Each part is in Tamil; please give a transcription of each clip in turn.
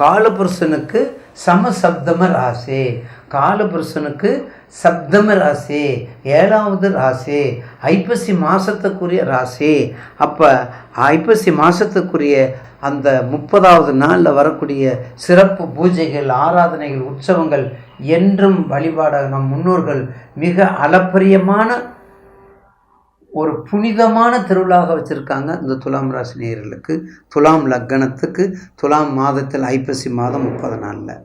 காலபுருஷனுக்கு சமசப்தம ராசி. காலபுருஷனுக்கு சப்தம ராசி. ஏழாவது ராசி. ஐப்பசி மாதத்துக்குரிய ராசி. அப்போ ஐப்பசி மாதத்துக்குரிய அந்த முப்பதாவது நாளில் வரக்கூடிய சிறப்பு பூஜைகள் ஆராதனைகள் உற்சவங்கள் என்றும் வழிபாடாக நம் முன்னோர்கள் மிக அளப்பரியமான ஒரு புனிதமான திருவிழாக வச்சுருக்காங்க இந்த துலாம் ராசி நேயர்களுக்கு. துலாம் லக்கணத்துக்கு துலாம் மாதத்தில் ஐப்பசி மாதம் முப்பது நாளில்.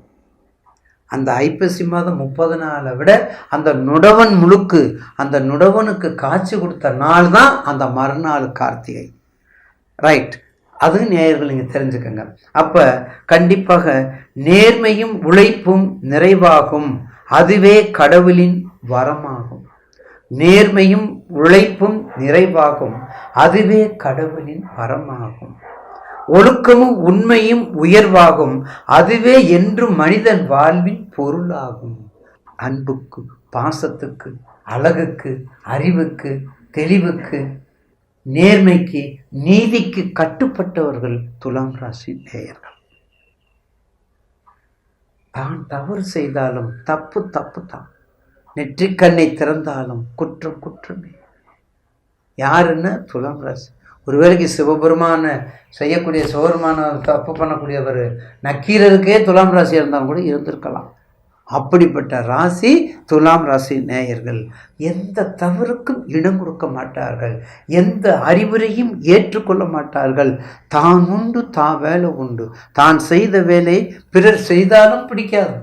அந்த ஐப்பசி மாதம் முப்பது நாளை விட அந்த நுடவன் முழுக்கு அந்த நுடவனுக்கு காட்சி கொடுத்த நாள் தான் அந்த மறுநாள் கார்த்திகை. ரைட் அது நேயர்கள் நீங்கள் தெரிஞ்சுக்கங்க. அப்போ கண்டிப்பாக நேர்மையும் உழைப்பும் நிறைவாகும். அதுவே கடவுளின் வரமாகும். நேர்மையும் உழைப்பும் நிறைவாகும். அதுவே கடவுளின் பரமாகும் ஒழுக்கமும் உண்மையும் உயர்வாகும். அதுவே என்றும் மனிதன் வாழ்வின் பொருளாகும். அன்புக்கு பாசத்துக்கு அழகுக்கு அறிவுக்கு தெளிவுக்கு நேர்மைக்கு நீதிக்கு கட்டுப்பட்டவர்கள் துலாம் ராசி நேயர்கள். தான் தவறு செய்தாலும் தப்பு தப்பு தான். நெற்றிக்கண்ணை திறந்தாலும் குற்றம் குற்றமே. யாருன்னா துலாம் ராசி. ஒருவேளைக்கு சிவபெருமான செய்யக்கூடிய சிவபெருமான தப்பு பண்ணக்கூடியவர் நக்கீரருக்கே துலாம் ராசி இருந்தாலும் கூட இருந்திருக்கலாம். அப்படிப்பட்ட ராசி துலாம் ராசி நேயர்கள். எந்த தவறுக்கும் இடம் கொடுக்க மாட்டார்கள். எந்த அறிவுரையும் ஏற்றுக்கொள்ள மாட்டார்கள். தான் உண்டு தான் வேலை உண்டு. தான் செய்த வேலை பிறர் செய்தாலும் பிடிக்காது.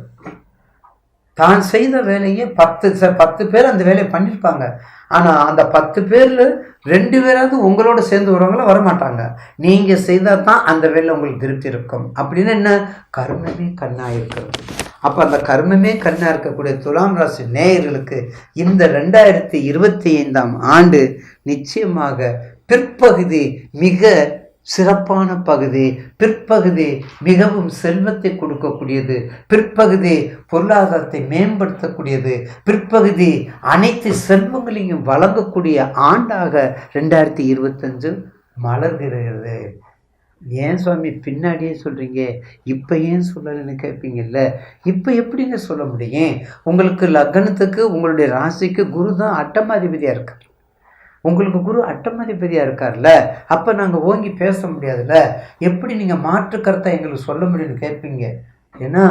தான் செய்த வேலையை பத்து ச- பத்து பேர் அந்த வேலையை பண்ணியிருப்பாங்க ஆனால் அந்த பத்து பேரில் ரெண்டு பேராவது உங்களோட சேர்ந்து வரவங்கள? வரமாட்டாங்க. நீங்கள் செய்தால் தான் அந்த வேலை உங்களுக்கு திருப்தி இருக்கும். அப்படின்னு என்ன? கர்மமே கண்ணாக இருக்கிறது. அப்போ அந்த கர்மமே கண்ணாக இருக்கக்கூடிய துலாம் ராசி நேயர்களுக்கு இந்த ரெண்டாயிரத்தி இருபத்தி ஐந்தாம் ஆண்டு நிச்சயமாக பிற்பகுதி மிக சிறப்பான பகுதி பிற்பகுதி மிகவும் செல்வத்தை கொடுக்கக்கூடியது பிற்பகுதி பொருளாதாரத்தை மேம்படுத்தக்கூடியது பிற்பகுதி அனைத்து செல்வங்களையும் வழங்கக்கூடிய ஆண்டாக ரெண்டாயிரத்தி இருபத்தஞ்சு மலர்கிறது. ஏன் சுவாமி பின்னாடியே சொல்கிறீங்க இப்போ ஏன் சொல்லலைன்னு கேட்பீங்கல்ல இப்போ எப்படிங்க சொல்ல முடியும்? உங்களுக்கு லக்னத்துக்கு உங்களுடைய ராசிக்கு குரு தான் அட்டமாதிபதியாக இருக்கு உங்களுக்கு குரு அட்டமதிபதியாக இருக்கார்ல அப்போ நாங்கள் ஓங்கி பேச முடியாதுல்ல? எப்படி நீங்கள் மாற்று கருத்தை எங்களுக்கு சொல்ல முடியும்னு கேட்பீங்க? ஏன்னா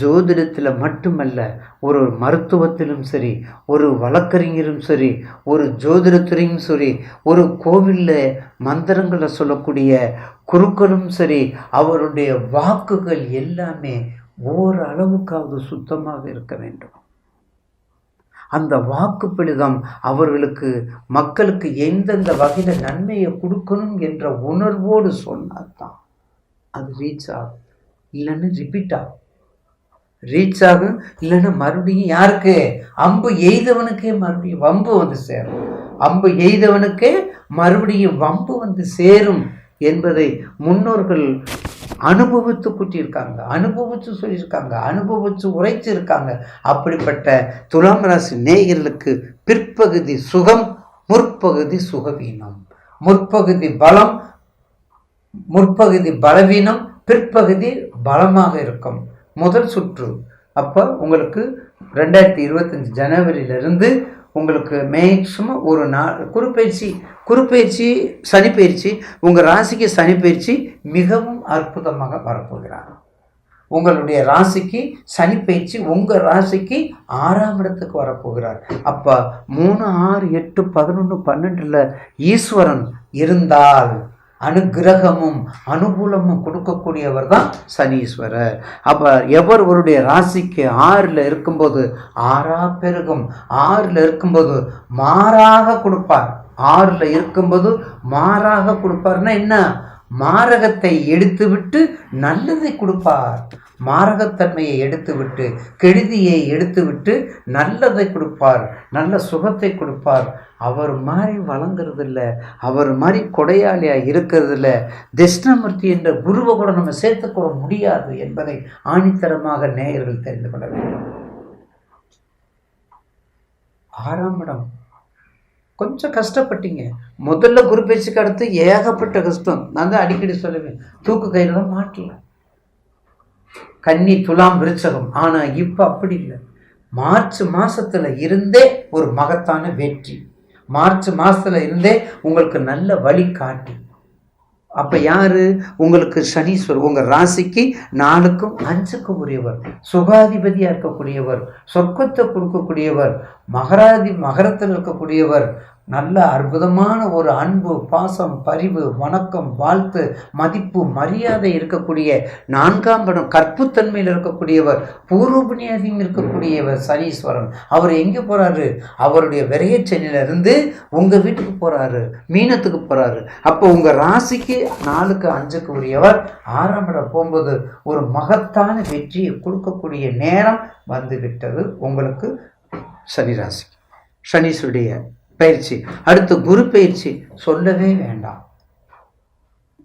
ஜோதிடத்தில் மட்டுமல்ல ஒரு மருத்துவத்திலும் சரி ஒரு வழக்கறிஞரும் சரி ஒரு ஜோதிடத்துறையும் சரி ஒரு கோவிலில் மந்திரங்களை சொல்லக்கூடிய குருக்களும் சரி அவருடைய வாக்குகள் எல்லாமே ஓரளவுக்காவது சுத்தமாக இருக்க வேண்டும். அந்த வாக்கு வாக்குப்படிதம் அவர்களுக்கு மக்களுக்கு எந்தெந்த வகையில் நன்மையை கொடுக்கணும் என்ற உணர்வோடு சொன்னால் தான் அது ரீச் ஆகும். இல்லைன்னு ரிப்பீட் ஆகும். ரீச் ஆகும் இல்லைன்னா மறுபடியும் யாருக்கு? அம்பு எய்தவனுக்கே மறுபடியும் வம்பு வந்து சேரும். அம்பு எய்தவனுக்கே மறுபடியும் வம்பு வந்து சேரும் என்பதை முன்னோர்கள் அனுபவித்து கூட்டியிருக்காங்க அனுபவித்து சொல்லியிருக்காங்க அனுபவித்து உரைச்சிருக்காங்க அப்படிப்பட்ட துலாம் ராசி நேயர்களுக்கு பிற்பகுதி சுகம் முற்பகுதி சுகவீனம். முற்பகுதி பலம் முற்பகுதி பலவீனம் பிற்பகுதி பலமாக இருக்கும். முதல் சுற்று. அப்போ உங்களுக்கு ரெண்டாயிரத்தி இருபத்தஞ்சி ஜனவரியிலிருந்து உங்களுக்கு மேக்ஸிமம் ஒரு நாள் குறுப்பயிற்சி குறுப்பயிற்சி சனிப்பயிற்சி உங்கள் ராசிக்கு சனிப்பயிற்சி மிகவும் அற்புதமாக வரப்போகிறார். உங்களுடைய ராசிக்கு சனிப்பயிற்சி உங்கள் ராசிக்கு ஆறாம் இடத்துக்கு வரப்போகிறார். அப்போ மூணு ஆறு எட்டு பதினொன்று பன்னெண்டில் ஈஸ்வரன் இருந்தால் அனுகிரகமும் அனுகூலமும் கொடுக்கக்கூடியவர் தான் சனீஸ்வரர். அப்போ எவர் ஒருடைய ராசிக்கு ஆறில் இருக்கும்போது ஆறா பெருகும். ஆறில் இருக்கும்போது மாறாக கொடுப்பார். ஆறில் இருக்கும்போது மாறாக கொடுப்பார்னா என்ன? மாரகத்தை எடுத்துவிட்டு நல்லதை கொடுப்பார். மாரகத்தன்மையை எடுத்துவிட்டு கெடுதியை எடுத்துவிட்டு நல்லதை கொடுப்பார். நல்ல சுகத்தை கொடுப்பார். அவர் மாதிரி வழங்குறது இல்லை அவர் மாதிரி கொடையாளியாக இருக்கிறது இல்லை தட்சிணாமூர்த்தி என்ற குருவை கூட நம்ம சேர்த்துக்கொள்ள முடியாது என்பதை ஆணித்தரமாக நேயர்கள் தெரிந்து கொள்ள வேண்டும். ஆறாம் இடம். கொஞ்சம் கஷ்டப்பட்டீங்க. முதல்ல குரு பேச்சுக்கு அடுத்து ஏகப்பட்ட கஷ்டம். நான் தான் அடிக்கடி சொல்லுவேன். தூக்கு கையில் தான் மாட்டல. கன்னி துலாம் விருச்சகம். ஆனால் இப்போ அப்படி இல்லை. மார்ச் மாதத்தில் இருந்தே ஒரு மகத்தான வெற்றி. மார்ச் மாதத்தில் இருந்தே உங்களுக்கு நல்ல வழி காட்டி. அப்ப யாரு? உங்களுக்கு சனீஸ்வர் உங்க ராசிக்கு நாலுக்கும் அஞ்சுக்கும் உரியவர் சுகாதிபதியா இருக்கக்கூடியவர் சொர்க்கத்தை கொடுக்கக்கூடியவர் மகராதி மகரத்தில் இருக்கக்கூடியவர் நல்ல அற்புதமான ஒரு அன்பு பாசம் பரிவு வணக்கம் வாழ்த்து மதிப்பு மரியாதை இருக்கக்கூடிய நான்காம் படம் கற்புத்தன்மையில் இருக்கக்கூடியவர் பூர்வ புண்ணியாதியும் இருக்கக்கூடியவர் சனீஸ்வரன். அவர் எங்கே போகிறாரு அவருடைய விரையச்சனில உங்கள் வீட்டுக்கு போகிறாரு மீனத்துக்கு போகிறாரு அப்போ உங்கள் ராசிக்கு நாலுக்கு அஞ்சுக்கு உரியவர் ஆறாம் இடம் போகும்போது ஒரு மகத்தான வெற்றியை கொடுக்கக்கூடிய நேரம் வந்து விட்டது உங்களுக்கு சனி ராசி. சனீஸ்வருடைய பயிற்சி. அடுத்து குரு பயிற்சி. சொல்லவே வேண்டாம்.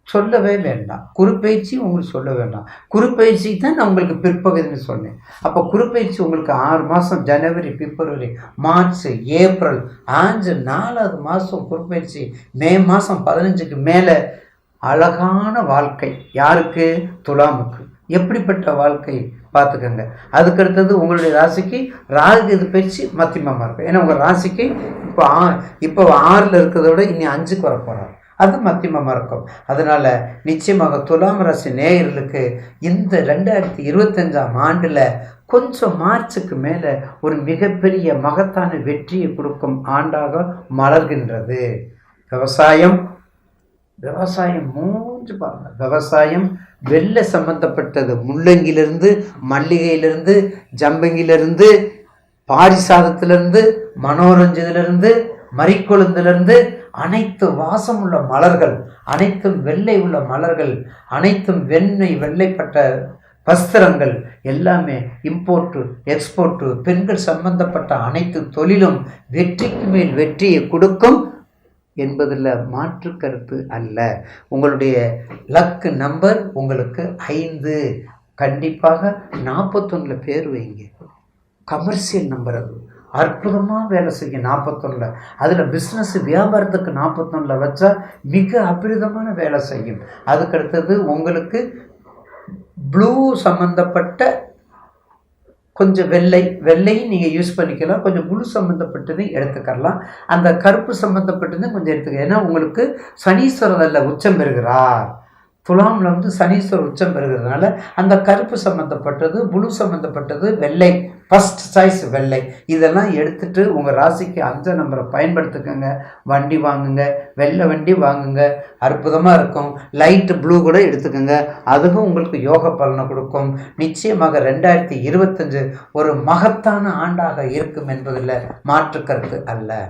சொல்லவே வேண்டாம். குறுப்பயிற்சி உங்களுக்கு சொல்ல வேண்டாம். குறுப்பயிற்சி தான் நான் உங்களுக்கு பிற்பகுதின்னு சொன்னேன். அப்போ குறுப்பயிற்சி உங்களுக்கு ஆறு மாதம் ஜனவரி பிப்ரவரி மார்ச் ஏப்ரல் ஆஞ்சு நாலாவது மாதம் குறுப்பயிற்சி மே மாதம் பதினஞ்சுக்கு மேலே அழகான வாழ்க்கை. யாருக்கு? துலாமுக்கு. எப்படிப்பட்ட வாழ்க்கை? பார்த்துக்கோங்க. அதுக்கடுத்தது உங்களுடைய ராசிக்கு ராகு இது பயிற்சி மத்தியமமாக இருக்கும் ஏன்னா உங்கள் ராசிக்கு இப்போ ஆ இப்போ ஆறில் இருக்கிறத விட இனி அஞ்சுக்கு வர போகிறார் அது மத்தியமமாக இருக்கும் அதனால் நிச்சயமாக துலாம் ராசி நேயர்களுக்கு இந்த ரெண்டாயிரத்தி இருபத்தஞ்சாம் ஆண்டில் கொஞ்சம் மார்ச்சுக்கு மேலே ஒரு மிகப்பெரிய மகத்தான வெற்றியை கொடுக்கும் ஆண்டாக மலர்கின்றது. விவசாயம் விவசாயம் மூஞ்சு பாருங்க விவசாயம் வெள்ளை சம்பந்தப்பட்டது. முள்ளங்கிலிருந்து மல்லிகையிலிருந்து ஜம்பங்கிலிருந்து பாரிசாதத்திலிருந்து மனோரஞ்சத்திலிருந்து மறிக்கொழுந்திலிருந்து அனைத்து வாசம் உள்ள மலர்கள் அனைத்தும் வெள்ளை உள்ள மலர்கள் அனைத்தும் வெண்ணெய் வெள்ளைப்பட்ட வஸ்திரங்கள் எல்லாமே இம்போர்ட்டு எக்ஸ்போர்ட்டு பெண்கள் சம்பந்தப்பட்ட அனைத்து தொழிலும் வெற்றிக்கு மேல் வெற்றியை கொடுக்கும் என்பதில் மாற்று கருத்து அல்ல. உங்களுடைய லக்கு நம்பர் உங்களுக்கு ஐந்து. கண்டிப்பாக நாற்பத்தொன்னில் பேர் வைங்க. கமர்ஷியல் நம்பர் அது. அற்புதமாக வேலை செய்யும் நாற்பத்தொன்னில் அதில் பிஸ்னஸ் வியாபாரத்துக்கு நாற்பத்தொன்னில் வச்சா மிக அபரிதமான வேலை செய்யும். அதுக்கடுத்தது உங்களுக்கு ப்ளூ சம்மந்தப்பட்ட கொஞ்சம் வெள்ளை வெள்ளையும் நீங்கள் யூஸ் பண்ணிக்கலாம். கொஞ்சம் முழு சம்மந்தப்பட்டது எடுத்துக்கலாம் அந்த கருப்பு சம்மந்தப்பட்டது கொஞ்சம் எடுத்துக்க ஏன்னா உங்களுக்கு சனீஸ்வரர் அல்ல உச்சம் பெறுகிறார். துலாமில் வந்து சனீஸ்வரர் உச்சம் பெறுகிறதுனால அந்த கருப்பு சம்மந்தப்பட்டது புளு சம்மந்தப்பட்டது வெள்ளை. ஃபஸ்ட் சாய்ஸ் வெள்ளை. இதெல்லாம் எடுத்துட்டு உங்கள் ராசிக்கு அஞ்ச நம்பரை பயன்படுத்திக்கோங்க. வண்டி வாங்குங்க. வெள்ளை வண்டி வாங்குங்க. அற்புதமாக இருக்கும். லைட்டு ப்ளூ கூட எடுத்துக்கோங்க. அதுவும் உங்களுக்கு யோக பலனை கொடுக்கும். நிச்சயமாக ரெண்டாயிரத்தி இருபத்தஞ்சு ஒரு மகத்தான ஆண்டாக இருக்கும் என்பதில் மாற்று கருத்து அல்ல.